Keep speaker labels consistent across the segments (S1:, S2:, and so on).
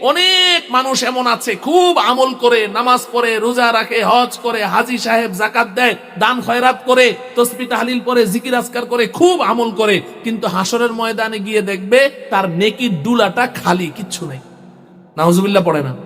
S1: অনেক মানুষ এমন আছে, খুব আমল করে, নামাজ পড়ে, রোজা রাখে, হজ করে, হাজি সাহেব জাকাত দেয়, দান করে পরে করে, খুব আমল করে। কিন্তু হাসরের ময়দানে গিয়ে দেখবে তার নেকির ডুলাটা খালি, কিচ্ছু নেই। নাউজুবিল্লাহ পড়ে না।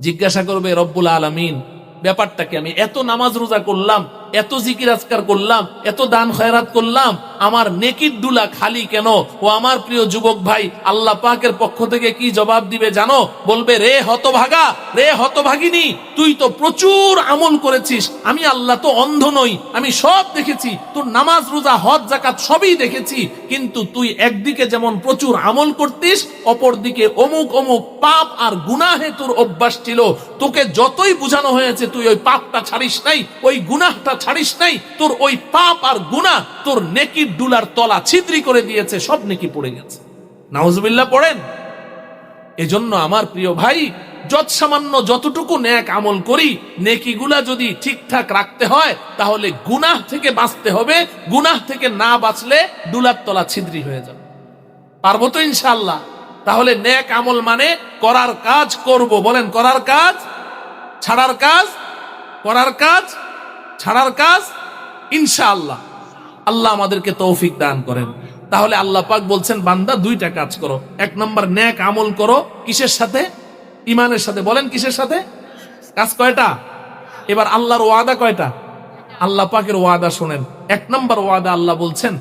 S1: জিজ্ঞাসা করবে রব্বুল আলামিন, ব্যাপারটা কি? আমি এত নামাজ রোজা করলাম এত জিকির আজকার করলাম, এত দান খয়রাত করলাম, আমার নেকির দুলা খালি কেন? ও আমার প্রিয় যুবক ভাই, আল্লাহ পাকের পক্ষ থেকে কি জবাব দিবে জানো? বলবে, রে হতভাগা, রে হতভাগিনী, তুই তো প্রচুর আমল করেছিস। আমি আল্লাহ তো অন্ধ নই, আমি সব দেখেছি। তোর নামাজ, রোজা, হজ জাকাত সবই দেখেছি। কিন্তু তুই একদিকে যেমন প্রচুর আমল করতিস, অপরদিকে অমুক অমুক পাপ আর গুনাহে তোর অভ্যাস ছিল। তোকে যতই বুঝানো হয়েছে, তুই ওই পাপটা ছাড়িস নাই, ওই গুনাহটা ছাড়িস নাই, তোর ওই পাপ আর গুনাহ তোর নেকির ডুলার তলা ছিদ্রি করে দিয়েছে, সব নেকি পড়ে গেছে। নাউজুবিল্লাহ পড়েন? এজন্য আমার প্রিয় ভাই যত সামান্য যতটুকু ন্যাক আমল করি, নেকিগুলা যদি ঠিকঠাক রাখতে হয়, তাহলে গুনাহ থেকে বাঁচতে হবে, গুনাহ থেকে না বাঁচলে ডুলার তলা ছিদ্রি হয়ে যাবে। পারব তো ইনশাল্লাহ তাহলে ন্যাক আমল মানে করার কাজ করব, বলেন করার কাজ? ছাড়ার কাজ? করার কাজ? ছাড়ার কাজ ইনশাআল্লাহ। আল্লাহ আমাদেরকে তৌফিক দান করেন। তাহলে আল্লাহ পাক বলছেন, বান্দা, দুইটা কাজ করো। এক নম্বর, ন্যাক আমল করো। কিসের সাথে? ইমানের সাথে। বলেন কিসের সাথে? কাজ কয়টা? এবার আল্লাহর ওয়াদা কয়টা? আল্লাহ পাকের ওয়াদা শোনেন। এক নম্বর ওয়াদা আল্লাহ বলছেন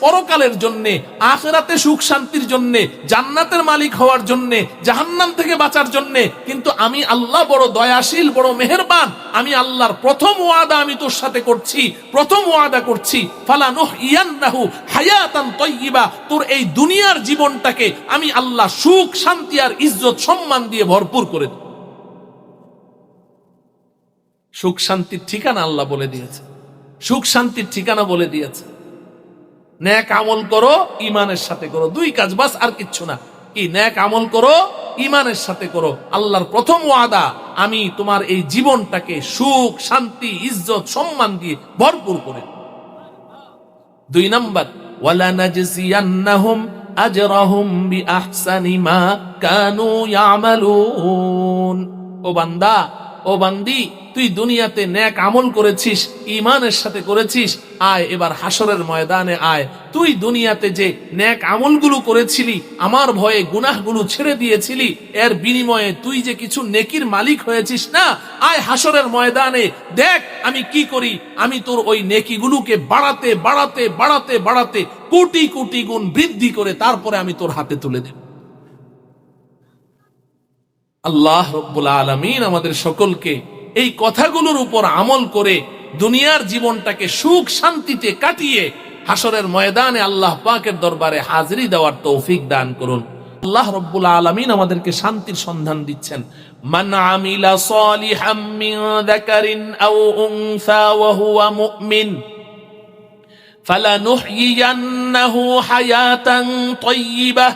S1: পরকালের জন্য, আখেরাতে সুখ শান্তির জন্য, জান্নাতের মালিক হওয়ার জন্য, জাহান্নাম থেকে বাঁচার জন্য। কিন্তু আমি আল্লাহ বড় দয়াশীল, বড় মেহেরবান। আমি আল্লাহর প্রথম ওয়াদা আমি তোর সাথে করছি, প্রথম ওয়াদা করছি ফালা নুহ ইয়ান্নাহু হায়াতান তাইয়্যিবা, তোর এই দুনিয়ার জীবনটাকে আমি আল্লাহ সুখ, শান্তি আর ইজ্জত সম্মান দিয়ে ভরপুর করে দেব। সুখ, শান্তির ঠিকানা আল্লাহ বলে দিয়েছে। সুখ, শান্তির ঠিকানা বলে দিয়েছে। ন্যাক আমল করো ইমানের সাথে করো। দুই কাজ, বাস আর কিচ্ছু না। কি, ন্যাক আমল করো ইমানের সাথে করো। আল্লাহর প্রথম ওয়াদা, আমি তোমার এই জীবনটাকে সুখ, শান্তি, ইজ্জত, সম্মান দিয়ে ভরপুর করে দুই নাম্বার ওয়ালা নাজজিয়ান্নাহুম আজরাহুম বিআহসানি মা কানু ইয়ামালুন ও বান্দা ও বান্দি তুই দুনিয়াতে ন্যাক আমল করেছিস ইমানের সাথে করেছিস, আয় এবার হাসরের ময়দানে আয়। তুই দুনিয়াতে যে ন্যাক আমলগুলো করেছিলি, আমার ভয়ে গুনাহগুলো ছেড়ে দিয়েছিলি, এর বিনিময়ে তুই যে কিছু নেকির মালিক হয়েছিস না, আয় হাসরের ময়দানে, দেখ আমি কি করি, আমি তোর ওই নেকিগুলোকে বাড়াতে বাড়াতে বাড়াতে বাড়াতে কোটি কোটি গুণ বৃদ্ধি করে তারপরে আমি তোর হাতে তুলে দেব। আল্লাহ রব্বুল আলমিন আমাদের সকলকে এই কথাগুলোর উপর আমল করে দুনিয়ার জীবনটাকে সুখ শান্তিতে কাটিয়ে হাসরের ময়দানে আল্লাহ পাকের দরবারে হাজিরি দেওয়ার তৌফিক দান করুন আল্লাহ রব্বুল আলমিন আমাদেরকে শান্তির সন্ধান দিচ্ছেন মান আমিলা সালিহাম মিন যাকারিন আও উনসা ওয়া হুয়া মুমিন فلنحيينه حياة طيبة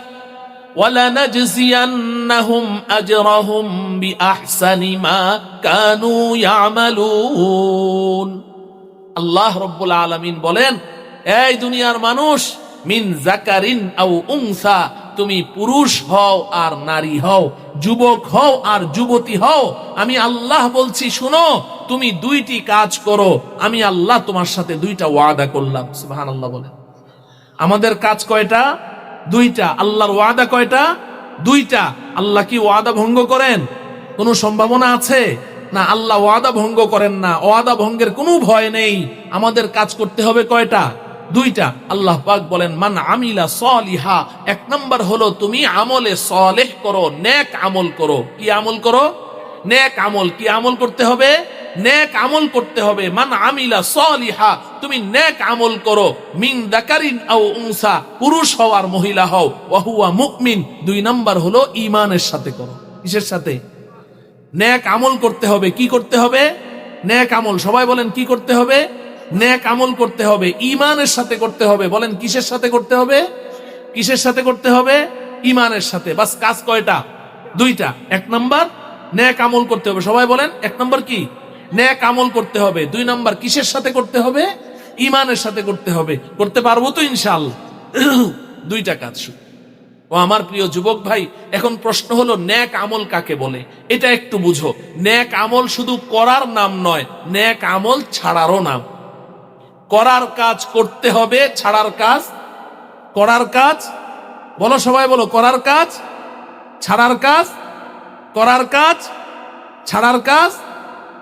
S1: ولنجزينهم أجرهم بأحسن ما كانوا يعملون আল্লাহ রব্বুল আলমিন বলেন এই দুনিয়ার মানুষ মিন জাকারিন আও উংসা তুমি পুরুষ হও আর নারী হও যুবক হও আর যুবতী হও আমি আল্লাহ বলছি শুনো তুমি দুইটি কাজ করো আমি আল্লাহ তোমার সাথে দুইটা ওয়াদা করলাম সুবহান আল্লাহ বলেন আমাদের কাজ কয়টা দুইটা। আল্লাহর ওয়াদা কয়টা? দুইটা। আল্লাহ কি ওয়াদা ভঙ্গ করেন? কোনো সম্ভাবনা আছে? না, আল্লাহ ওয়াদা ভঙ্গ করেন না। ওয়াদা ভঙ্গের কোনো ভয় নেই। আমাদের কাজ করতে হবে কয়টা? দুইটা। আল্লাহ পাক বলেন, মান আমিলা সলিহা। এক নম্বর হলো, তুমি আমলে সলেহ করো, নেক আমল করো। কি আমল করো? নেক আমল কি আমল করতে হবে? নেক আমল করতে হবে। মান আমিলা সলিহা, তুমি নেক আমল করো। মিন দাকারিন আও উনসা, পুরুষ হও আর মহিলা হও। ওয়াহুয়া মুকমিন দুই নাম্বার হলো ইমানের সাথে করো। কিসের সাথে? নেক আমল করতে হবে, কি করতে হবে? নেক আমল, সবাই বলেন কি করতে হবে? নেক আমল করতে হবে ইমানের সাথে করতে হবে। বলেন কিসের সাথে করতে হবে? কিসের সাথে করতে হবে? ইমানের সাথে। বাস কাজ কয়টা? দুইটা। এক নাম্বার ন্যাক আমল করতে হবে। সবাই বলেন, এক নম্বর কি? ন্যাক আমল করতে হবে। দুই নম্বর, কিসের সাথে করতে হবে? ইমানের সাথে করতে হবে। করতে পারব তো ইনশাল দুইটা কাজ ও আমার প্রিয় যুবক ভাই, এখন প্রশ্ন হলো, ন্যাক আমল কাকে বলে? এটা একটু বুঝো। ন্যাক আমল শুধু করার নাম নয়, ন্যাক আমল ছাড়ারও নাম। করার কাজ করতে হবে, ছাড়ার কাজ। করার কাজ? বলো সবাই বলো, করার কাজ, ছাড়ার কাজ? করার কাজ, ছাড়ার কাজ?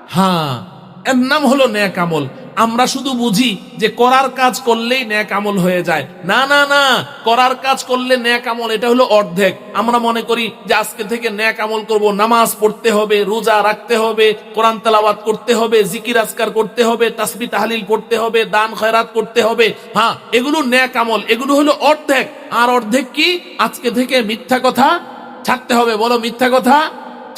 S1: হ্যাঁ। এর নাম হলো ন্যাক আমল। আমরা শুধু বুঝি যে করার কাজ করলেই ন্যাক আমল হয়ে যায়। না না না। করার কাজ করলে ন্যাক আমল, এটা হলো অর্ধেক। আমরা মনে করি যে আজকে থেকে ন্যাক আমল করব। নামাজ পড়তে হবে, রোজা রাখতে হবে, কোরআন তেলাওয়াত করতে হবে, জিকির আজকার করতে হবে, তাসবি, তাহলিল পড়তে হবে, দান, খয়রাত করতে হবে। হ্যাঁ এগুলো ন্যাক আমল। এগুলো হলো অর্ধেক। আর অর্ধেক কি? আজকে থেকে মিথ্যা কথা ছাড়তে হবে বলো মিথ্যা কথা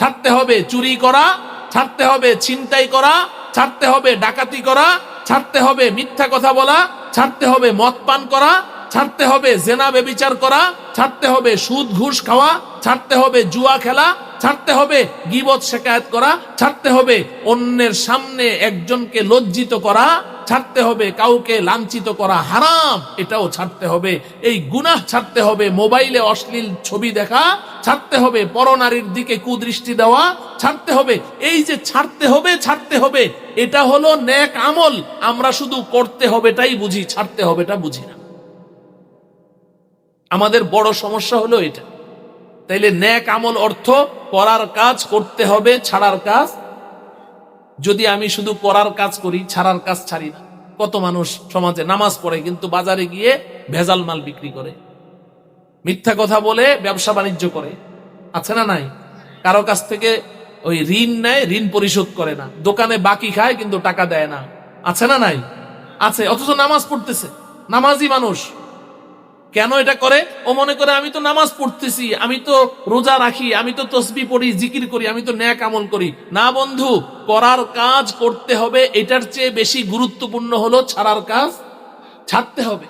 S1: ছাড়তে হবে চুরি করা ছাড়তে হবে ছিনতাই করা ছাড়তে হবে ডাকাতি করা ছাড়তে হবে মিথ্যা কথা বলা ছাড়তে হবে মদ পান করা ছাড়তে হবে জেনা বেবিচার করা ছাড়তে হবে সুদ ঘুষ খাওয়া ছাড়তে হবে জুয়া খেলা ছাড়তে হবে গিবত শেখায়ত করা ছাড়তে হবে অন্যের সামনে একজনকে লজ্জিত করা ছাড়তে হবে কাউকে লাঞ্ছিত করা হারাম এটাও ছাড়তে হবে এই গুনাহ ছাড়তে হবে মোবাইলে অশ্লীল ছবি দেখা ছাড়তে হবে পরনারীর দিকে কুদৃষ্টি দেওয়া, ছাড়তে হবে। এই যে ছাড়তে হবে ছাড়তে হবে, এটা হলো ন্যাক আমল। আমরা শুধু করতে হবেটাই বুঝি, ছাড়তে হবেটা বুঝি না। আমাদের বড় সমস্যা হলো এটা। তাইলে ন্যাক আমল অর্থ করার কাজ করতে হবে, ছাড়ার কাজ। যদি আমি শুধু করার কাজ করি, ছাড়ার কাজ ছাড়ি না। কত মানুষ সমাজে নামাজ পড়ে, কিন্তু বাজারে গিয়ে ভেজাল মাল বিক্রি করে। মিথ্যা কথা বলে ব্যবসা বাণিজ্য করে। আছে না নাই? কারও কাছ থেকে ওই ঋণ নেয়, ঋণ পরিশোধ করে না। দোকানে বাকি খায়, কিন্তু টাকা দেয় না। আছে না নাই? আছে, অথচ নামাজ পড়তেছে। নামাজি মানুষ। কেন এটা করে? ও মনে করে, আমি তো নামাজ পড়তেছি, আমি তো রোজা রাখি, আমি তো তসবি পড়ি, জিকির করি, আমি তো ন্যাক আমল করি। না বন্ধু, করার কাজ করতে হবে, এটার চেয়ে বেশি গুরুত্বপূর্ণ হলো ছাড়ার কাজ ছাড়তে হবে।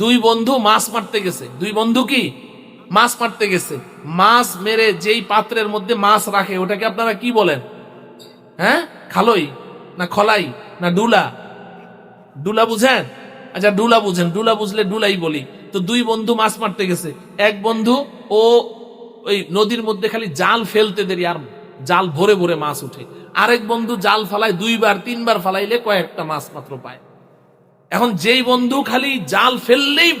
S1: দুই বন্ধু মাছ মারতে গেছে। দুই বন্ধু কি? মাছ মারতে গেছে। মাছ মেরে যেই পাত্রের মধ্যে মাছ রাখে, ওটাকে আপনারা কি বলেন? হ্যাঁ? খালই না খলাই না ডুলা? ডুলা বুঝেন? আচ্ছা ডুলা বুঝেন। ডুলা বুঝলে ডুলাই বলি। তো দুই বন্ধু মাছ মারতে গেছে। এক বন্ধু ও ওই নদীর মধ্যে খালি জাল ফেলতে দেরি, আর জাল ভরে ভরে মাছ উঠে আরেক বন্ধু জাল ফালায় দুইবার, তিনবার ফালাইলে কয়েকটা মাছ মাত্র পায়। এখন যেই বন্ধু খালি জাল ফেললেই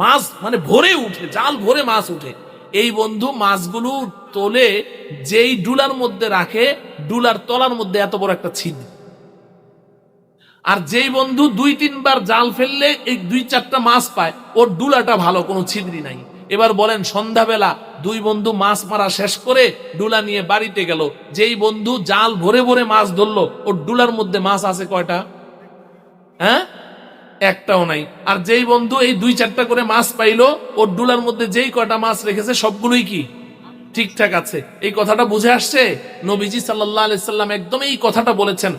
S1: মাছ মানে ভরে উঠে, জাল ভরে মাছ উঠে। এই বন্ধু মাছগুলো তোলে যেই ডুলার মধ্যে রাখে, ডুলার তলার মধ্যে এত বড় একটা ছিদ্র। আর যেই বন্ধু দুই তিনবার জাল ফেললে এই দুই চারটা মাছ পায়, ওর ডুলাটা ভালো, কোনো ছিদ্রি নাই। এবার বলেন, সন্ধ্যাবেলা দুই বন্ধু মাছ মারা শেষ করে ডুলা নিয়ে বাড়িতে গেল। যেই বন্ধু জাল ভরে ভরে মাছ ধরলো, ওর ডুলার মধ্যে মাছ আছে কয়টা? হ্যাঁ? একটাও নাই। আর যেই বন্ধু এই দুই চারটা করে মাছ পাইলো, ওর ডুলার মধ্যে যেই কয়টা মাছ রেখেছে, সবগুলোই কি? ঠিকঠাক আছে। এই কথাটা বুঝে আসছে? নবীজি সাল্লাহ আলাইসাল্লাম একদম এই কথাটা বলেছেন।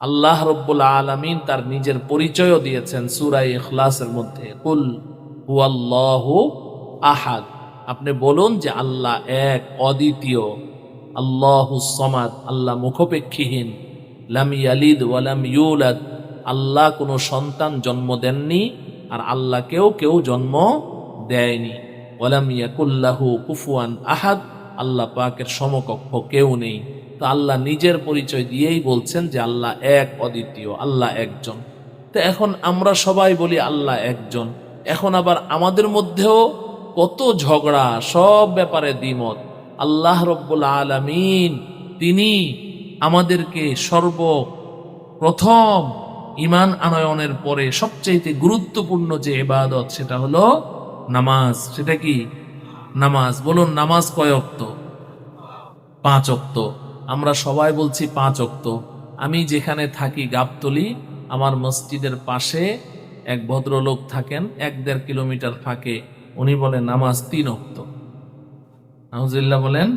S1: আল্লাহ রব্বুল আলমিন তার নিজের পরিচয়ও দিয়েছেন সুরাই ইখলাসের মধ্যে। কুল হুয়াল্লাহু আহাদ। আপনি বলুন যে আল্লাহ এক, অদ্বিতীয়। আল্লাহু সমাদ, আল্লাহ মুখপেক্ষীহীন। লাম ইয়ালিদ ওয়ালাম ইউলাদ। আল্লাহ কোনো সন্তান জন্ম দেননি আর আল্লাহকেও কেউ জন্ম দেয়নি। ইয়াকুল্লাহু কুফুয়ান আহাদ, আল্লাহ পাকের সমকক্ষ কেউ নেই। তো আল্লাহ নিজের পরিচয় দিয়েই বলছেন যে আল্লাহ এক অদ্বিতীয়, আল্লাহ একজন। তো এখন আমরা সবাই বলি আল্লাহ একজন। এখন আবার আমাদের মধ্যেও কত ঝগড়া, সব ব্যাপারে দ্বিমত। আল্লাহ রব্বুল আলমিন, তিনি আমাদেরকে সর্ব প্রথম ইমান আনয়নের পরে সবচেয়ে গুরুত্বপূর্ণ যে এবাদত সেটা হলো নামাজ। সেটা কি? নামাজ। বলুন, নামাজ কয় অক্ত? পাঁচ অক্ত। আমরা সবাই বলছি পাঁচ অক্ত। আমি যেখানে থাকি গাবতলি, আমার মসজিদের পাশে এক ভদ্রলোক থাকেন, এক দেড় কিলোমিটার ফাঁকে। উনি বলেন নামাজ তিন অক্ত। নাহজুল্লাহ বলেন,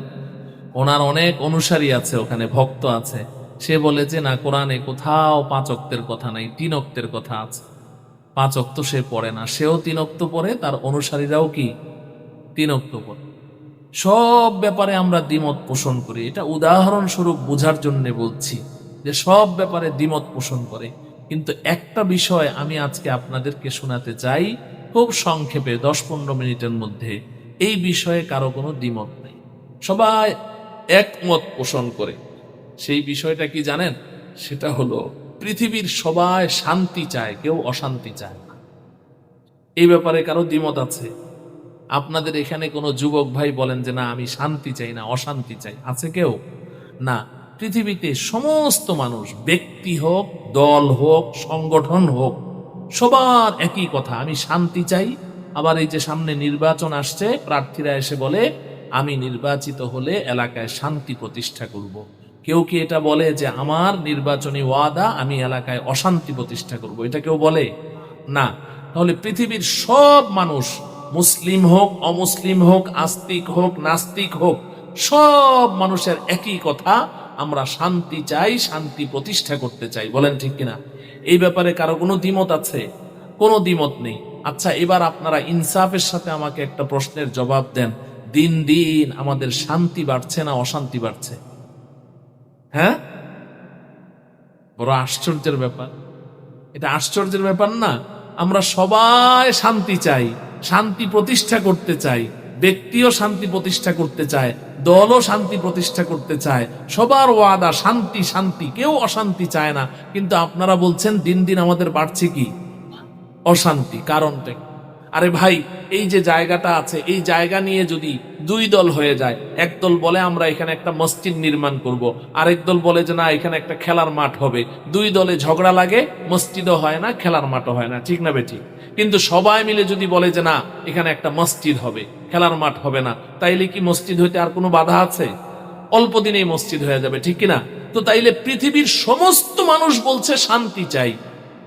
S1: ওনার অনেক অনুসারী আছে, ওখানে ভক্ত আছে। সে বলে যে, না, কোরআনে কোথাও পাঁচ অক্তের কথা নাই, তিন অক্তের কথা আছে। পাঁচ অক্ত সে পড়ে না। সেও তিন অক্ত পড়ে, তার অনুসারীরাও কি? তিন অক্ত পড়ে। সব ব্যাপারে আমরা দ্বিমত পোষণ করি। এটা উদাহরণস্বরূপ বোঝার জন্য বলছি যে, সব ব্যাপারে দ্বিমত পোষণ করে। কিন্তু একটা বিষয় আমি আজকে আপনাদেরকে শোনাতে চাই, খুব সংক্ষেপে, দশ পনেরো মিনিটের মধ্যে। এই বিষয়ে কারও কোনো দ্বিমত নেই। সবাই একমত পোষণ করে। সেই বিষয়টা কি জানেন? সেটা হলো, পৃথিবীর সবাই শান্তি চায়, কেউ অশান্তি চায় না। এই ব্যাপারে কারও দ্বিমত আছে? আপনাদের এখানে কোনো যুবক ভাই বলেন যে, না, আমি শান্তি চাই না, অশান্তি চাই। আছে কেউ? না। পৃথিবীতে সমস্ত মানুষ, ব্যক্তি হোক, দল হোক, সংগঠন হোক, সবার একই কথা, আমি শান্তি চাই। আবার এই যে সামনে নির্বাচন আসছে, প্রার্থীরা এসে বলে, আমি নির্বাচিত হলে এলাকায় শান্তি প্রতিষ্ঠা করব। কেউ কি এটা বলে যে আমার নির্বাচনী ওয়াদা আমি এলাকায় অশান্তি প্রতিষ্ঠা করব? এটা কেউ বলে? না। তাহলে পৃথিবীর সব মানুষ মুসলিম হোক, অমুসলিম হোক, আস্তিক হোক, নাস্তিক হোক, সব মানুষের একই কথা, আমরা শান্তি চাই, শান্তি প্রতিষ্ঠা করতে চাই। বলেন ঠিক কিনা? এই ব্যাপারে কারও কোনো দ্বিমত আছে? কোনো দ্বিমত নেই। আচ্ছা এবার আপনারা ইনসাফের সাথে আমাকে একটা প্রশ্নের জবাব দেন। দিন দিন আমাদের শান্তি বাড়ছে না অশান্তি বাড়ছে? হ্যাঁ? বড় আশ্চর্যের ব্যাপার। এটা আশ্চর্যের ব্যাপার না, আমরা সবাই শান্তি চাই, শান্তি প্রতিষ্ঠা করতে চাই, ব্যক্তিও শান্তি প্রতিষ্ঠা করতে চায়, দলও শান্তি প্রতিষ্ঠা করতে চায়, সবার ওয়াদা শান্তি শান্তি, কেউ অশান্তি চায় না। কিন্তু আপনারা বলছেন দিন দিন আমাদের বাড়ছে কি? অশান্তি, কারণটা? আরে ভাই, এই যে জায়গাটা আছে, এই জায়গা নিয়ে যদি দুই দল হয়ে যায়, এক দল বলে আমরা এখানে একটা মসজিদ নির্মাণ করব। আরেক দল বলে যে না, এখানে একটা খেলার মাঠ হবে। দুই দলে ঝগড়া লাগে, মসজিদও হয় না, খেলার মাঠও হয় না, ঠিক না বেঠিক? কিন্তু সবাই মিলে যদি বলে যে না, এখানে একটা মসজিদ হবে, খেলার মাঠ হবে না, তাইলে কি মসজিদ হইতে আর কোনো বাধা আছে? অল্প দিনেই মসজিদ হয়ে যাবে, ঠিক কিনা? তো তাইলে পৃথিবীর সমস্ত মানুষ বলছে শান্তি চাই।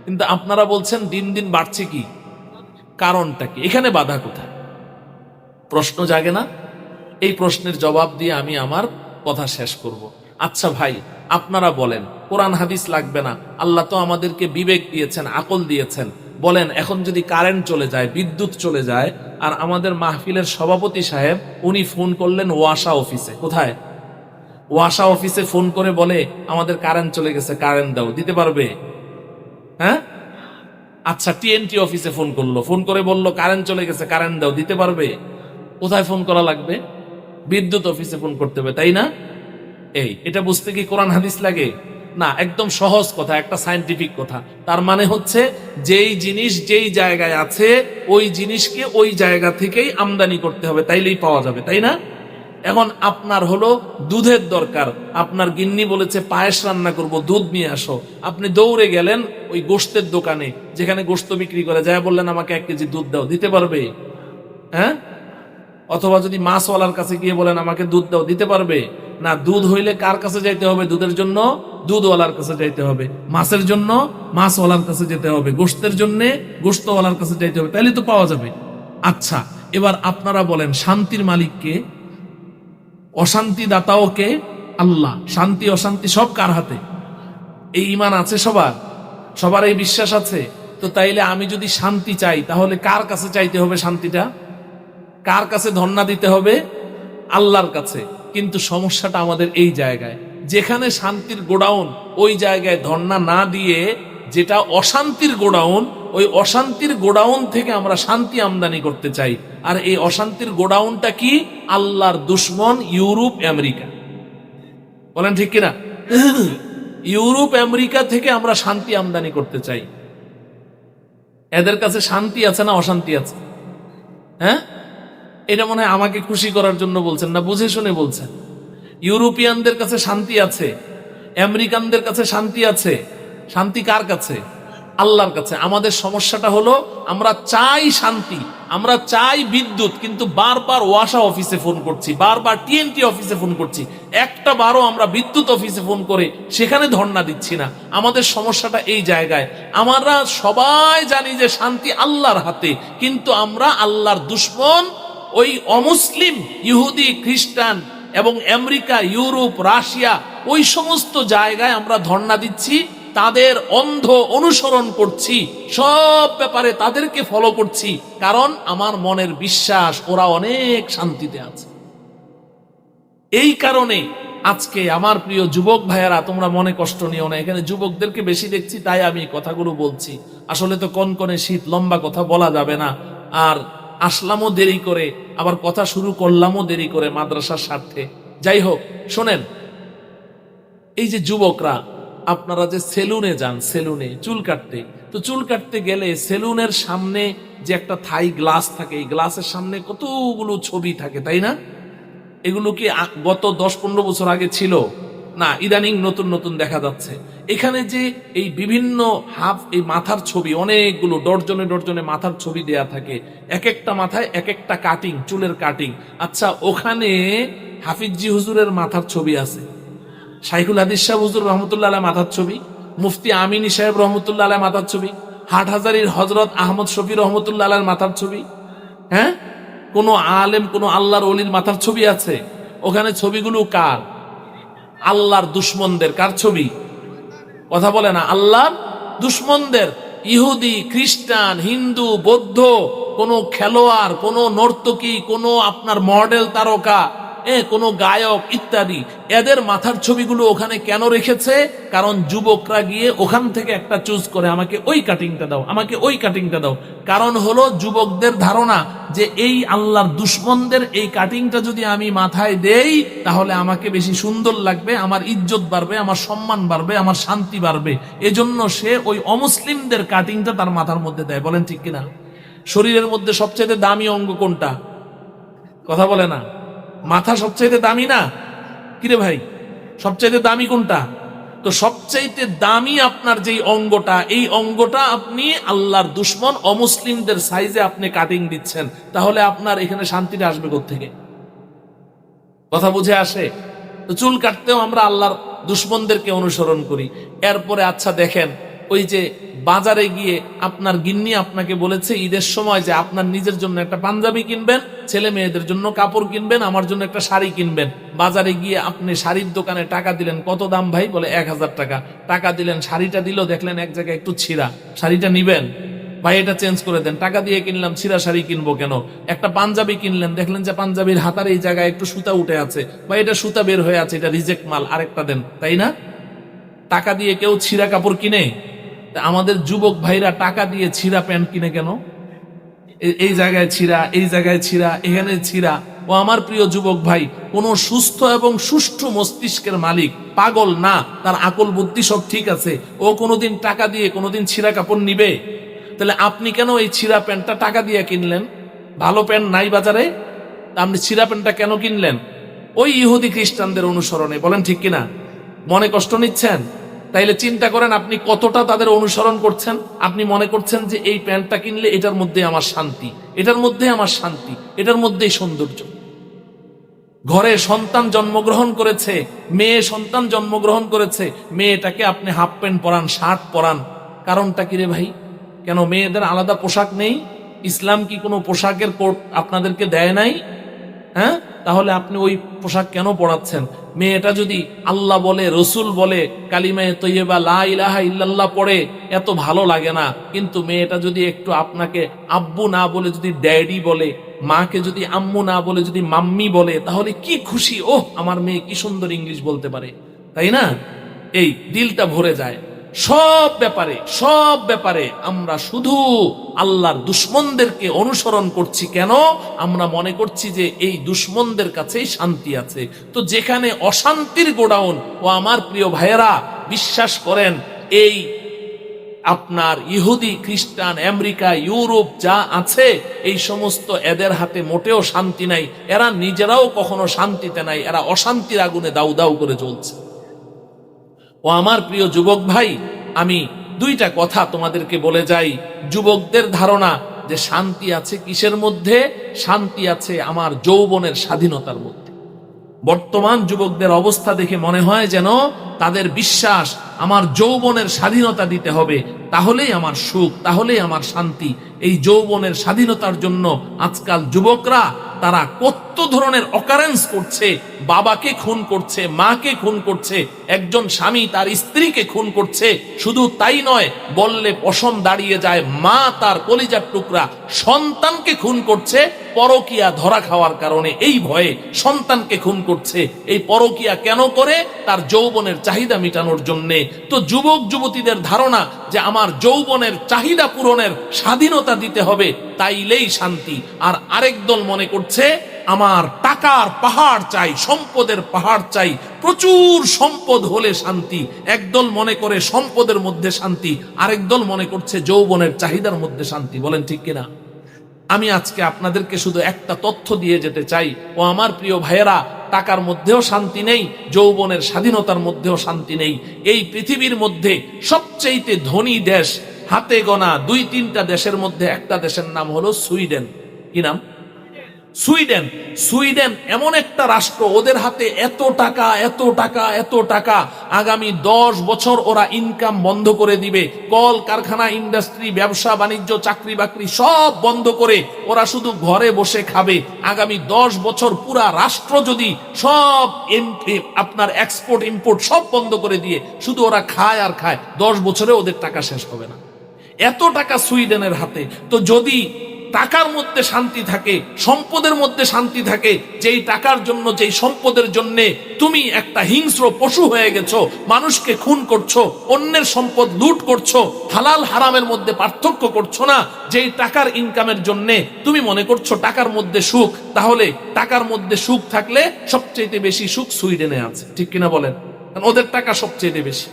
S1: কিন্তু আপনারা বলছেন দিন দিন বাড়ছে কি? কারণটা কি? এখানে বাধা কোথায়? প্রশ্ন জাগে না? এই প্রশ্নের জবাব দিয়ে আমি আমার কথা শেষ করব। আচ্ছা ভাই, আপনারা বলেন, কোরআন হাদিস লাগবে না। আল্লাহ তো আমাদেরকে বিবেক দিয়েছেন, আকল দিয়েছেন। বলেন, এখন যদি কারেন্ট চলে যায়, বিদ্যুৎ চলে যায়, আর আমাদের মাহফিলের সভাপতি সাহেব, উনি ফোন করলেন ওয়াসা অফিসে। কোথায়? ওয়াসা অফিসে ফোন করে বলে, আমাদের কারেন্ট চলে গেছে, কারেন্ট দাও, দিতে পারবে? হ্যাঁ? আচ্ছা টিএনটি অফিসে ফোন করল। ফোন করে বলল, কারেন্ট চলে গেছে, কারেন্ট দাও, দিতে পারবে? কোথায় ফোন করা লাগবে? বিদ্যুৎ অফিসে ফোন করতে হবে, তাই না? এই, এটা বুঝতে কি কোরআন হাদিস লাগে? না, একদম সহজ কথা, একটা সাইন্টিফিক কথা। তার মানে হচ্ছে, যেই জিনিস যেই জায়গায় আছে, ওই জিনিসকে ওই জায়গা থেকেই আমদানি করতে হবে, তাইলেই পাওয়া যাবে, তাই না? এখন আপনার হলো দুধের দরকার। আপনার গিন্নি বলেছে, পায়েস রান্না করব, দুধ নিয়ে আসো। আপনি দৌড়ে গেলেন ওই গোস্তের দোকানে, যেখানে গোস্ত বিক্রি করে। যায় বললেন, আমাকে এক কেজি দুধ দাও। দিতে পারবে? হ্যাঁ? অথবা যদি মাছওয়ালার কাছে গিয়ে বলেন, আমাকে দুধ দাও। দিতে পারবে? না, দুধ হইলে কার কাছে যাইতে হবে? দুধের জন্য? দুধওয়ালার কাছে যাইতে হবে। মাছের জন্য? মাছওয়ালার কাছে যেতে হবে। গোস্তের জন্য? গোস্তওয়ালার কাছে যাইতে হবে। তাইলে তো পাওয়া যাবে। আচ্ছা এবার আপনারা বলেন, শান্তির মালিককে অশান্তি দাতাও কে? আল্লাহ। শান্তি, অশান্তি সব কার হাতে? এই ইমান আছে সবার? সবার এই বিশ্বাস আছে? তো তাইলে আমি যদি শান্তি চাই, তাহলে কার কাছে চাইতে হবে শান্তিটা? কার কাছে ধর্ণা দিতে হবে? আল্লাহর কাছে। কিন্তু সমস্যাটা আমাদের এই জায়গায়। যেখানে শান্তির গোডাউন, ওই জায়গায় ধর্ণা না দিয়ে যেটা অশান্তির গোডাউন, ওই অশান্তির গোডাউন থেকে আমরা শান্তি আমদানি করতে চাই। আর এই অশান্তির গোডাউনটা কি? আল্লাহর দুশ্মন ইউরোপ, আমেরিকা। বলেন ঠিক কিনা? ইউরোপ, আমেরিকা থেকে আমরা শান্তি আমদানি করতে চাই। এদের কাছে শান্তি আছে না অশান্তি আছে? হ্যাঁ? এটা মনে হয় আমাকে খুশি করার জন্য বলছেন না, বুঝে শুনে বলছেন। ইউরোপিয়ানদের কাছে শান্তি আছে, আমেরিকানদের কাছে শান্তি আছে শান্তি কার কাছে? আল্লাহর কাছে। আমাদের সমস্যাটা হলো, আমরা চাই শান্তি, আমরা চাই বিদ্যুৎ, কিন্তু বারবার ওয়াসা অফিসে ফোন করছি, বারবার টিএনটি অফিসে ফোন করছি। একটা বারও আমরা বিদ্যুৎ অফিসে ফোন করে সেখানে ধর্ণা দিচ্ছি না। আমাদের সমস্যাটা এই জায়গায়। আমরা সবাই জানি যে শান্তি আল্লাহর হাতে, কিন্তু আমরা আল্লাহর দুশ্মন, ওই অমুসলিম, ইহুদি, খ্রিস্টান এবং আমেরিকা, ইউরোপ, রাশিয়া, ওই সমস্ত জায়গায় আমরা ধর্ণা দিচ্ছি। তাদের অন্ধ অনুসরণ করছি, সব ব্যাপারে তাদেরকে ফলো করছি, কারণ আমার মনের বিশ্বাস, ওরা অনেক শান্তিতে আছে। এই কারণে আজকে আমার প্রিয় যুবক ভাইয়ারা, তোমরা মনে কষ্ট নিও না, এখানে যুবকদেরকে বেশি দেখছি, তাই আমি কথাগুলো বলছি। আসলে তো কনকনে শীত, লম্বা কথা বলা যাবে না, আর আসলামও দেরি করে, আবার কথা শুরু করলামও দেরি করে মাদ্রাসার স্বার্থে। যাই হোক, শোনেন, এই যে যুবকরা আপনারা যে সেলুনে যান, সেলুনে, চুল কাটতে, তো চুল কাটতে গেলে সেলুনের সামনে যে একটা থাই গ্লাস থাকে, এই গ্লাসের সামনে কতগুলো ছবি থাকে, তাই না? এগুলো কি গত দশ পনেরো বছর আগে ছিল? না, ইদানিং নতুন নতুন দেখা যাচ্ছে। এখানে যে এই বিভিন্ন হাফ, এই মাথার ছবি, অনেকগুলো ডরজনে ডরজনে মাথার ছবি দেয়া থাকে এক একটা মাথায় এক একটা কাটিং, চুলের কাটিং। আচ্ছা ওখানে হাফিজি হুজুরের মাথার ছবি আছে। শাইখুল হাদিস সাহেব হুজুর রহমতুল্লাহ আলাহ মাথার ছবি, মুফতি আমিনী সাহেব রহমতুল্লাহ আলাহ মাথার ছবি, হাটহাজারির হজরত আহমদ শফি রহমতুল্লাহ আলাহ মাথার ছবি হ্যাঁ? কোন আলেম, কোন আল্লাহর অলির মাথার ছবি আছে? ওখানে ছবিগুলো কার? আল্লাহর দুশ্মনদের, কার ছবি? কথা বলে না, আল্লাহর দুশ্মনদের, ইহুদি, খ্রিস্টান, হিন্দু, বৌদ্ধ, কোন খেলোয়াড়, কোন নর্তকী, কোন আপনার মডেল তারকা এ কোন গায়ক ইত্যাদি, এদের মাথার ছবিগুলো ওখানে কেন রেখেছে? কারণ যুবকরা গিয়ে ওখান থেকে একটা চুজ করে, আমাকে ওই কাটিংটা দাও, আমাকে ওই কাটিংটা দাও। কারণ হলো যুবকদের ধারণা যে এই আল্লাহর দুশ্মনদের এই কাটিংটা যদি আমি মাথায় দেই, তাহলে আমাকে বেশি সুন্দর লাগবে, আমার ইজ্জত বাড়বে, আমার সম্মান বাড়বে, আমার শান্তি বাড়বে। এজন্য সে ওই অমুসলিমদের কাটিংটা তার মাথার মধ্যে দেয়, বলেন ঠিক কিনা? শরীরের মধ্যে সবচেয়ে দামি অঙ্গ কোনটা? কথা বলে না? মাথা সবচাইতে দামি না? কিরে ভাই, সবচাইতে দামি কোনটা? তো সবচাইতে দামি আপনার যেই অঙ্গটা, এই অঙ্গটা আপনি আল্লাহর দুশ্মন, অমুসলিমদের সাইজে আপনি কাটিং দিচ্ছেন। তাহলে আপনার এখানে শান্তিটা আসবে থেকে কথা বুঝে আসে? তো চুল কাটতেও আমরা আল্লাহর দুশ্মনদেরকে অনুসরণ করি। এরপরে আচ্ছা দেখেন, ওই যে বাজারে গিয়ে আপনার গিন্নি আপনাকে বলেছে, ঈদের সময় যে আপনার নিজের জন্য একটা পাঞ্জাবি কিনবেন, ছেলে মেয়েদের জন্য কাপড় কিনবেন, আমার জন্য একটা শাড়ি কিনবেন। বাজারে গিয়ে আপনি শাড়ির দোকানে টাকা দিলেন, কত দাম ভাই? বলে এক হাজার টাকা। টাকা দিলেন, শাড়িটা দিল, দেখলেন এক জায়গায় একটু ছিঁড়া। শাড়িটা নিবেন? ভাই, এটা চেঞ্জ করে দেন। টাকা দিয়ে কিনলাম, ছিঁড়া শাড়ি কিনবো কেন? একটা পাঞ্জাবি কিনলেন, দেখলেন যে পাঞ্জাবির হাতার এই জায়গায় একটু সুতা উঠে আছে। বা এটা সুতা বের হয়ে আছে, এটা রিজেক্ট মাল, আরেকটা দেন, তাই না? টাকা দিয়ে কেউ ছিঁড়া কাপড় কিনে? আমাদের যুবক ভাইরা টাকা দিয়ে ছিঁড়া প্যান্ট কিনে কেন? এই জায়গায় ছিঁড়া, এই জায়গায় ছিঁড়া, এখানে ছিঁড়া। ও আমার প্রিয় যুবক ভাই, কোন সুস্থ এবং সুষ্ঠু মস্তিষ্কের মালিক, পাগল না, তার আকল বুদ্ধি সব ঠিক আছে। ও কোনোদিন টাকা দিয়ে, কোনোদিন ছিঁড়া কাপড় নিবে? তাহলে আপনি কেন এই ছিঁড়া প্যান্টটা টাকা দিয়ে কিনলেন? ভালো প্যান্ট নাই বাজারে? আপনি ছিঁড়া প্যান্টটা কেন কিনলেন? ওই ইহুদি খ্রিস্টানদের অনুসরণে, বলেন ঠিক কিনা? মনে কষ্ট নিচ্ছেন? তাইলে চিন্তা করেন আপনি কতটা তাদের অনুসরণ করছেন। আপনি মনে করছেন যে এই প্যান্টটা কিনলে এটার মধ্যে আমার শান্তি, এটার মধ্যে আমার শান্তি, এটার মধ্যেই সৌন্দর্য। ঘরে সন্তান জন্মগ্রহণ করেছে, মেয়ে সন্তান জন্মগ্রহণ করেছে, মেয়েটাকে আপনি হাফ প্যান্ট পরান শার্ট পরান। কারণটা কি রে ভাই? কেন মেয়েদের আলাদা পোশাক নেই? ইসলাম কি কোনো পোশাকের কোট আপনাদেরকে দেয় নাই? হ্যাঁ? তাহলে আপনি ওই পোশাক কেন পড়াচ্ছেন মেয়েটা যদি আল্লাহ বলে, রসুল বলে, কালিমায়ে তৈবা লা ইলাহা ইল্লাল্লাহ পড়ে, এত ভালো লাগে না। কিন্তু মেয়েটা যদি একটু আপনাকে আব্বু না বলে যদি ড্যাডি বলে, মাকে যদি আম্মু না বলে যদি মাম্মি বলে, তাহলে কি খুশি? ওহ, আমার মেয়ে কি সুন্দর ইংলিশ বলতে পারে। তাই না? এই, দিলটা ভরে যায়। সব ব্যাপারে সব ব্যাপারে আমরা শুধু আল্লাহর দুশ্মনদেরকে অনুসরণ করছি কেন? আমরা মনে করছি যে এই দুশ্মনদের কাছেই শান্তি আছে। তো যেখানে অশান্তির গোডাউন, ও আমার প্রিয় ভাইয়েরা, বিশ্বাস করেন, এই আপনার ইহুদি, খ্রিস্টান, আমেরিকা, ইউরোপ যা আছে, এই সমস্ত এদের হাতে মোটেও শান্তি নাই। এরা নিজেরাও কখনো শান্তিতে নাই। এরা অশান্তির আগুনে দাউ দাউ করে চলছে ও আমার প্রিয় যুবক ভাই, আমি দুইটা কথা তোমাদেরকে বলে যাই। যুবকদের ধারণা যে শান্তি আছে কিসের মধ্যে? শান্তি আছে আমার যৌবনের স্বাধীনতার মধ্যে। বর্তমান যুবকদের অবস্থা দেখে মনে হয় যেন তাদের বিশ্বাস আমার যৌবনের স্বাধীনতা দিতে হবে, তাহলেই আমার সুখ, তাহলেই আমার শান্তি। এই যৌবনের স্বাধীনতার জন্য আজকাল যুবকরা তারা কত ধরনের অকারেন্স করছে, বাবাকে খুন করছে, মাকে খুন করছে, একজন স্বামী তার স্ত্রীকে খুন করছে, শুধু তাই নয়, বললে পশম দাঁড়িয়ে যায়, মা তার কলিজার টুকরা সন্তানকে খুন করছে, পরকিয়া ধরা খাওয়ার কারণে এই ভয়ে সন্তানকে খুন করছে। এই পরকিয়া কেন করে? তার যৌবনের চাহিদা মেটানোর জন্যে। তো যুবক যুবতীদের ধারণা যে আমার যৌবনের চাহিদা পূরণের স্বাধীনতা দিতে হবে, তাইলেই শান্তি। আর আরেক দল মনে করছে, আমার টাকার পাহাড় চাই, সম্পদের পাহাড় চাই, প্রচুর সম্পদ হলে শান্তি। একদল মনে করে সম্পদের মধ্যে শান্তি, আরেক দল মনে করছে যৌবনের চাহিদার মধ্যে শান্তি। বলেন ঠিক কিনা? আমি আজকে আপনাদেরকে শুধু একটা তথ্য দিয়ে যেতে চাই। ও আমার প্রিয় ভাইয়েরা, টাকার মধ্যেও শান্তি নেই, যৌবনের স্বাধীনতার মধ্যেও শান্তি নেই। এই পৃথিবীর মধ্যে সবচেয়ে ধনী দেশ হাতে গোনা দুই তিনটা দেশের মধ্যে একটা দেশের নাম হলো সুইডেন। কি নাম? সুইডেন সুইডেন এমন একটা রাষ্ট্র, ওদের হাতে এত টাকা এত টাকা এত টাকা। আগামী দশ বছর ওরা ইনকাম বন্ধ করে দিবে। কল, কারখানা ইন্ডাস্ট্রি ব্যবসা, বাণিজ্য, চাকরি বাকরি সব বন্ধ করে ওরা শুধু ঘরে বসে খাবে। আগামী দশ বছর পুরা রাষ্ট্র যদি সব আপনার এক্সপোর্ট ইম্পোর্ট সব বন্ধ করে দিয়ে শুধু ওরা খায় আর খায়, দশ বছরে ওদের টাকা শেষ হবে না। এত টাকা সুইডেনের হাতে। তো যদি টাকার মধ্যে শান্তি থাকে, সম্পদের মধ্যে শান্তি থাকে, যেই টাকার জন্য, যেই সম্পদের জন্য তুমি একটা হিংস্র পশু হয়ে গেছো, মানুষকে খুন করছ, অন্যের সম্পদ লুট করছ, হালাল হারামের মধ্যে পার্থক্য করছ না, যেই টাকার ইনকামের জন্য তুমি মনে করছ টাকার মধ্যে সুখ, তাহলে টাকার মধ্যে সুখ থাকলে সবচেয়ে বেশি সুখ সুইডেনে আছে। ঠিক কিনা বলেন? ওদের টাকা সবচেয়ে বেশি।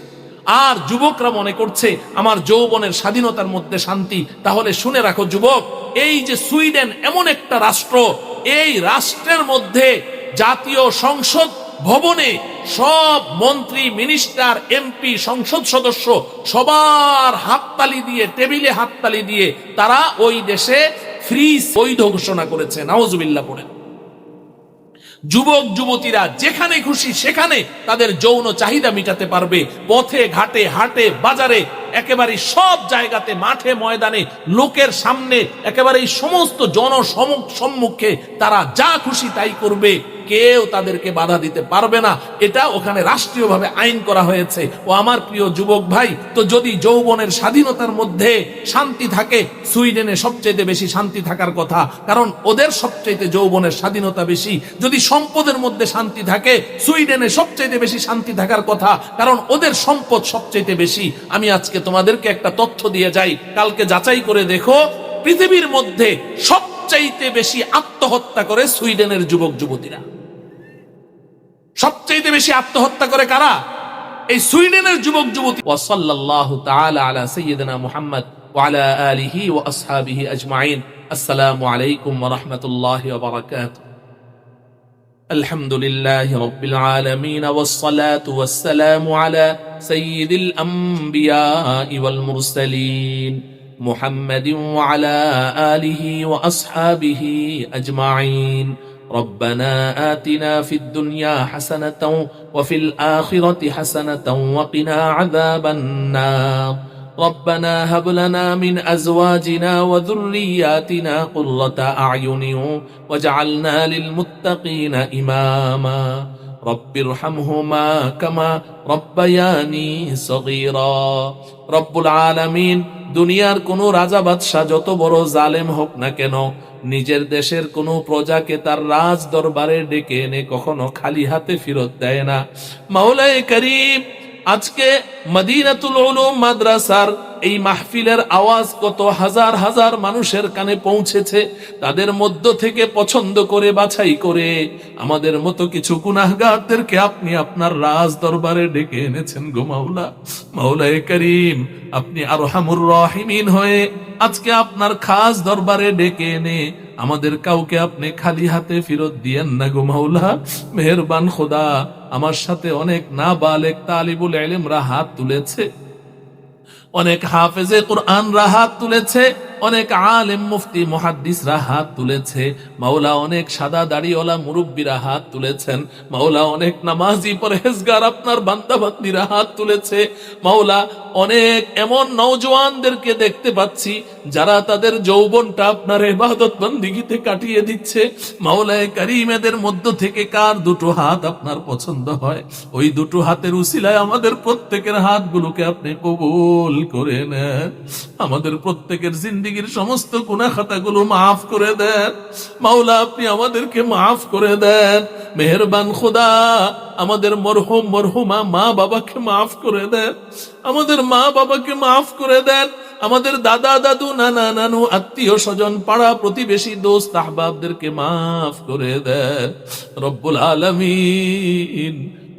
S1: আর যুবকরা মনে করছে আমার যৌবনের স্বাধীনতার মধ্যে শান্তি, তাহলে শুনে রাখো যুবক, এই যে সুইডেন এমন একটা রাষ্ট্র, এই রাষ্ট্রের মধ্যে জাতীয় সংসদ ভবনে সব মন্ত্রী, মিনিস্টার, এমপি, সংসদ সদস্য সবার হাততালি দিয়ে, টেবিলে হাততালি দিয়ে তারা ওই দেশে ফ্রি বৈধ ঘোষণা করেছে। নাওজুবিল্লাহ পড়েন। যুবক, যুবতীরা যেখানে খুশি সেখানে তাদের যৌন চাহিদা মিটাতে পারবে। পথে, ঘাটে, হাটে, বাজারে একেবারে সব জায়গাতে, মাঠে, ময়দানে, লোকের সামনে একেবারে সমস্ত জনসম্মুখে তারা যা খুশি তাই করবে। কেউ তাদেরকে বাধা দিতে পারবে না। এটা ওখানে রাষ্ট্রীয়ভাবে আইন করা হয়েছে। ও আমার প্রিয় যুবক ভাই, তো যদি যৌবনের স্বাধীনতার মধ্যে শান্তি থাকে, সুইডেনে সবচেয়ে বেশি শান্তি থাকার কথা। কারণ ওদের সবচেয়ে যৌবনের স্বাধীনতা বেশি। যদি সম্পদের মধ্যে শান্তি থাকে, সুইডেনে সবচেয়ে বেশি শান্তি থাকার কথা। কারণ ওদের সম্পদ সবচেয়ে বেশি। আমি আজকে তোমাদেরকে একটা তথ্য দিয়ে যাই। কালকে যাচাই করে দেখো, পৃথিবীর মধ্যে সবচাইতে বেশি আত্মহত্যা করে সুইডেনের যুবক যুবতীরা সবচাইতে বেশি আত্মহত্যা করে কারা এই সুইডেনের যুবক যুবতী ওয়াসাল্লাল্লাহু তাআলা আলা সাইয়্যিদিনা মুহাম্মদ ওয়া আলা আলিহি ওয়া আসহাবিহি আজমাইন আসসালামু আলাইকুম ওয়া রাহমাতুল্লাহি ওয়া বারাকাতুহু الحمد لله رب العالمين والصلاة والسلام على سيد الأنبياء والمرسلين محمد وعلى آله وأصحابه أجمعين ربنا آتنا في الدنيا حسنة وفي الآخرة حسنة وقنا عذاب النار. ربنا هب لنا من أزواجنا وذرياتنا قرة أعين واجعلنا للمتقين إماما. رب ارحمهما كما ربياني صغيرا রব্বুল العالمين দুনিয়ার কোনো রাজা বাদশাহ যত বড় জালেম হোক না কেন, নিজের দেশের কোনো প্রজাকে তার রাজ দরবারে ডেকে এনে কখনো খালি হাতে ফিরত দেয় না। মাওলায় করিম আজকে মদিনাতুল উলুম মাদ্রাসার এই মাহফিলের আওয়াজ কত হাজার হাজার মানুষের কানে পৌঁছেছে, তাদের মধ্য থেকে পছন্দ করে, বাছাই করে। আমাদের মতো কিছু গুনাহগারদেরকে আপনি আপনার রাজ দরবারে ডেকে এনেছেন গো মাওলা। মাওলায়ে করিম, আপনি আরহামুর রহিমিন হয়ে আজকে আপনার খাস দরবারে ডেকে এনে আমাদের কাউকে আপনি খালি হাতে ফিরত দিয়েন না গো মাওলা। মেহেরবান খোদা, আমার সাথে অনেক না বালেক তালিবুল এলিমরা হাত তুলেছে। অনেক হাফেজে কোরআনরা হাত তুলেছে, অনেক আলেম মুফতি মুহাদ্দিসরা হাত তুলেছে। মাওলা অনেক সাদা দাড়িওয়ালা মুরব্বীরা হাত তুলেছেন। মাওলা অনেক নামাজি পরহেজগার আপনার বান্দাবান্দিরা হাত তুলেছে। মাওলা অনেক এমন নওজোয়ানদেরকে দেখতে পাচ্ছি যারা তাদের যৌবনটা আপনার এবাদত বন্দিগিতে কাটিয়ে দিচ্ছে, মাওলায় কারিম এদের মধ্য থেকে কার দুটো হাত আপনার পছন্দ হয়? ওই দুটো হাতের উসিলায় আমাদের প্রত্যেকের হাতগুলোকে আপনি কবুল করে নেন। আমাদের প্রত্যেকের জিন্দিগির সমস্ত গুণা খাতাগুলো মাফ করে দেন। মাওলা, আপনি আমাদেরকে মাফ করে দেন। মেহরবান খোদা, আমাদের মরহুম মরহুমা মা বাবাকে মাফ করে দেন। আমাদের মা বাবাকে মাফ করে দেন। আমাদের দাদা, দাদু, নানা, নানু, আত্মীয় স্বজন, পাড়া প্রতিবেশী, দোস্ত তাহবাবদেরকে মাফ করে দেন। রব্বুল আলমিন,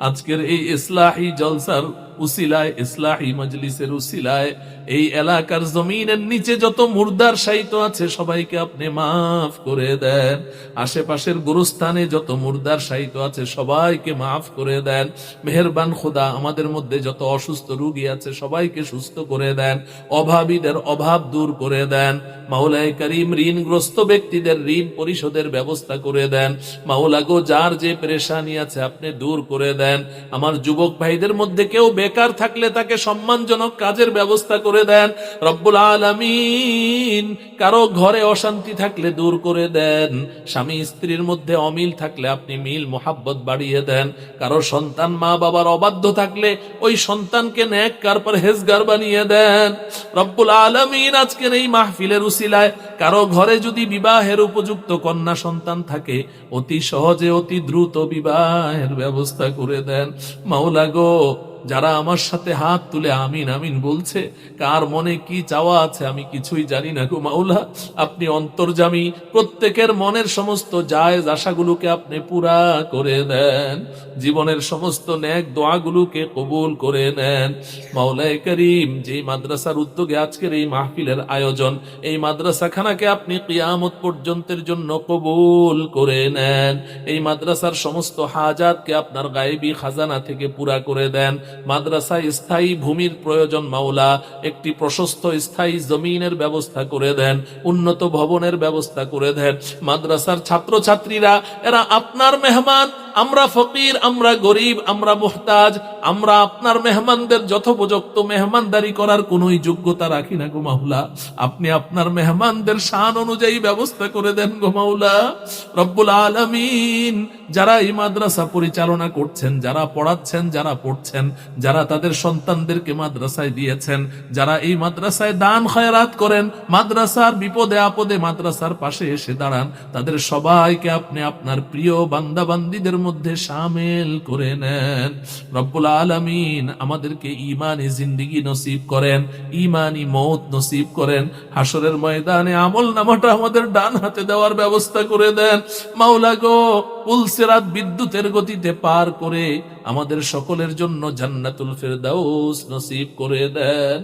S1: আজকের এই ইসলাহী জলসার উসিলায়, ইসলাহি মজলিসের উসিলায়, এই এলাকার জমিনের নিচে যত মুর্দার সাহিত্য আছে, সবাইকে আপনি মাফ করে দেন। আশেপাশের গুরুস্থানে যত মুর্দার সাহিত্য আছে, সবাইকে মাফ করে দেন। মেহেরবান খোদা, আমাদের মধ্যে যত অসুস্থ রুগী আছে, সবাইকে সুস্থ করে দেন। অভাবীদের অভাব দূর করে দেন। মাওলায় করিম ঋণগ্রস্ত ব্যক্তিদের ঋণ পরিশোধের ব্যবস্থা করে দেন। মাওলা গো, যার যে পেরেশানি আছে, আপনি দূর করে দেন। আমার যুবক ভাইদের মধ্যে কেউ বেকার থাকলে তাকে সম্মানজনক কাজের ব্যবস্থা করে দেন। রব্বুল আলামিন কারও ঘরে অশান্তি থাকলে দূর করে দেন। স্বামী স্ত্রীর মধ্যে অমিল থাকলে আপনি মিল, মোহাব্বত বাড়িয়ে দেন। কারও সন্তান মা বাবার অবাধ্য থাকলে ওই সন্তানকে ন্যাক কার পর হেজগার বানিয়ে দেন। রব্বুল আলামিন আজকের এই মাহফিলের উসিলায় কারও ঘরে যদি বিবাহের উপযুক্ত কন্যা সন্তান থাকে, অতি সহজে অতি দ্রুত বিবাহের ব্যবস্থা করে দেন। মাওলা গো যারা আমার সাথে হাত তুলে আমিন আমিন বলছে, কার মনে কি চাওয়া আছে আমি কিছুই জানি না গো মাওলা। আপনি অন্তর্জামী, প্রত্যেকের মনের সমস্ত জায়েজ আশাগুলোকে আপনি পুরা করে দেন জীবনের সমস্ত ন্যাক দোয়াগুলোকে কবুল করে নেন। মাওলায় করিম, যেই মাদ্রাসার উদ্যোগে আজকের এই মাহফিলের আয়োজন, এই মাদ্রাসাখানাকে আপনি কিয়ামত পর্যন্তের জন্য কবুল করে নেন। এই মাদ্রাসার সমস্ত হাজাতকে আপনার গায়েবী খাজানা থেকে পুরা করে দেন। মাদ্রাসায় স্থায়ী ভূমির প্রয়োজন, মাওলা। একটি প্রশস্ত স্থায়ী জমিনের ব্যবস্থা করে দেন, উন্নত ভবনের ব্যবস্থা করে দেন। মাদ্রাসার ছাত্রছাত্রীরা, এরা আপনার মেহমান, আমরা ফকির, আমরা গরিব, আমরা মুহতাজ, আমরা আপনার মেহমানদের যথোপযুক্ত মেহমানদারি করার কোন যোগ্যতা রাখি না গো মাওলা। আপনি আপনার মেহমানদের শান অনুযায়ী ব্যবস্থা করে দেন গো মাওলা। রব্বুল আলামিন, যারা এই মাদ্রাসা পরিচালনা করছেন, যারা পড়াচ্ছেন, যারা পড়ছেন যারা তাদের সন্তানদেরকে মাদ্রাসায় দিয়েছেন, যারা এই মাদ্রাসায় দান খয়রাত করেন, মাদ্রাসার বিপদে আপদে মাদ্রাসার পাশে এসে দাঁড়ান, তাদের সবাইকে আপনি আপনার প্রিয় বান্দাবান্দিদের মধ্যে সামিল করে নেন। রব্বুল আলামিন আমাদেরকে ইমানি জিন্দিগি নসিব করেন ইমানি মৌত নসিব করেন হাসরের ময়দানে আমল নামাটা আমাদের ডান হাতে দেওয়ার ব্যবস্থা করে দেন। মাওলা গো পুলসেরাত বিদ্যুতের গতিতে পার করে আমাদের সকলের জন্য জান্নাতুল ফেরদাউস নসিব করে দেন।